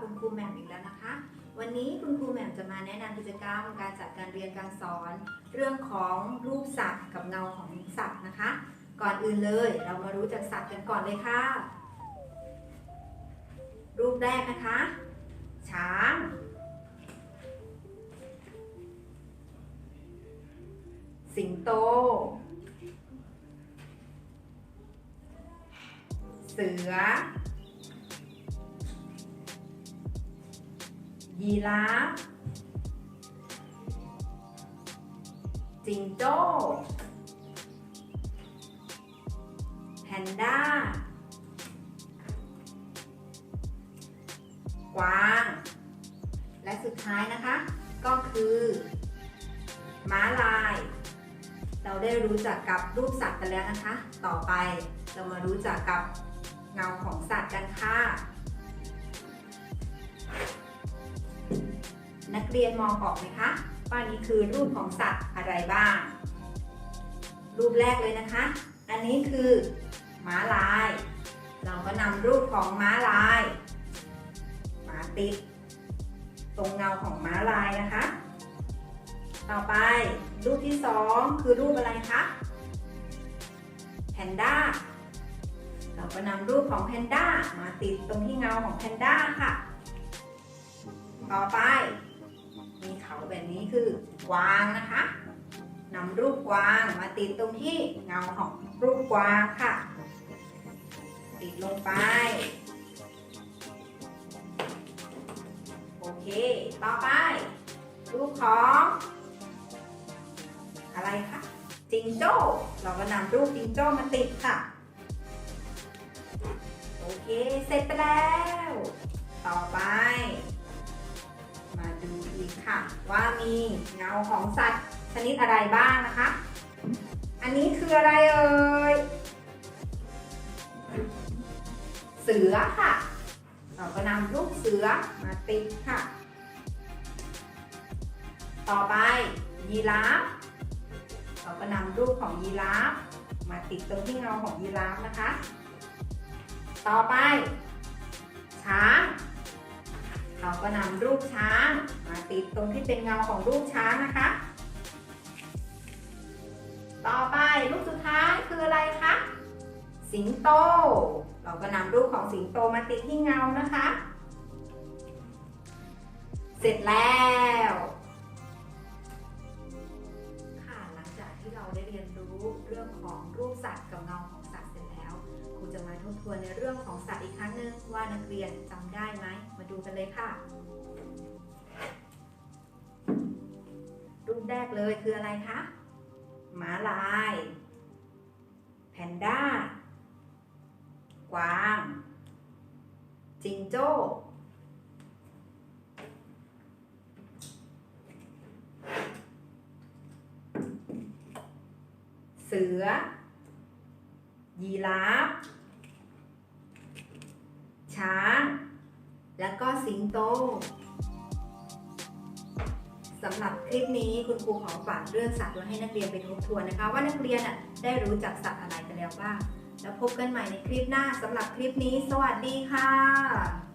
คุณครูแหม่มอีกแล้วนะคะ วันนี้คุณครูแหม่มจะมาแนะนำกิจกรรมการจัดการเรียนการสอน เรื่องของรูปสัตว์กับเงาของสัตว์นะคะ ก่อนอื่นเลย เรามารู้จักสัตว์กันก่อนเลยค่ะ รูปแรกนะคะ ช้าง สิงโต เสือ ยีราฟจิงโจ้แพนด้ากวาง และสุดท้ายนะคะ ก็คือม้าลาย เราได้รู้จักกับรูปสัตว์กันแล้วนะคะ ต่อไปเรามารู้จักกับเงาของสัตว์กันค่ะ เรียนมองออกไหมคะว่านี่คือรูปของสัตว์อะไรบ้าง รูปแรกเลยนะคะ อันนี้คือม้าลาย เราก็นำรูปของม้าลายมาติดตรงเงาของม้าลายนะคะ ต่อไปรูปที่สองคือรูปอะไรคะแพนด้าเราก็นำรูปของแพนด้ามาติดตรงที่เงาของแพนด้าค่ะ ต่อไป คือกวางนะคะนำรูปกวางมาติดตรงที่เงาของรูปกวางค่ะ ติดลงไป โอเค ต่อไป รูปของ อะไรคะจิงโจ้เราก็นำรูปจิงโจ้มาติดค่ะ โอเค เสร็จไปแล้ว ต่อไป มาดูอีกค่ะ ว่ามีเงาของสัตว์ชนิดอะไรบ้างนะคะ อันนี้คืออะไรเอ่ย เสือค่ะ เราก็นำรูปเสือมาติดค่ะ ต่อไปยีราฟ เราก็นำรูปของยีราฟมาติดตรงที่เงาของยีราฟนะคะ ต่อไปช้างเราก็นำรูปช้าง มาติดตรงที่เป็นเงาของรูปช้างนะคะ ต่อไปรูปสุดท้ายคืออะไรคะ สิงโต เราก็นำรูปของสิงโตมาติดที่เงานะคะ เสร็จแล้วค่ะหลังจากที่เราได้เรียนรู้เรื่องของรูปสัตว์กับเงาของสัตว์เสร็จแล้วครูจะมาทบทวนในเรื่องของสัตว์อีกครั้งหนึ่งว่านักเรียนจำได้ไหมมาดูกันเลยค่ะ แรกเลยคืออะไรคะหมาลาย แพนด้า กวาง จิงโจ้เสือ ยีราฟ ช้าง แล้วก็สิงโต สำหรับคลิปนี้คุณครูขอฝากเรื่องสัตว์ไว้ให้นักเรียนไปทบทวนนะคะ ว่านักเรียนได้รู้จักสัตว์อะไรกันแล้วบ้างแล้วพบกันใหม่ในคลิปหน้าสำหรับคลิปนี้ สวัสดีค่ะ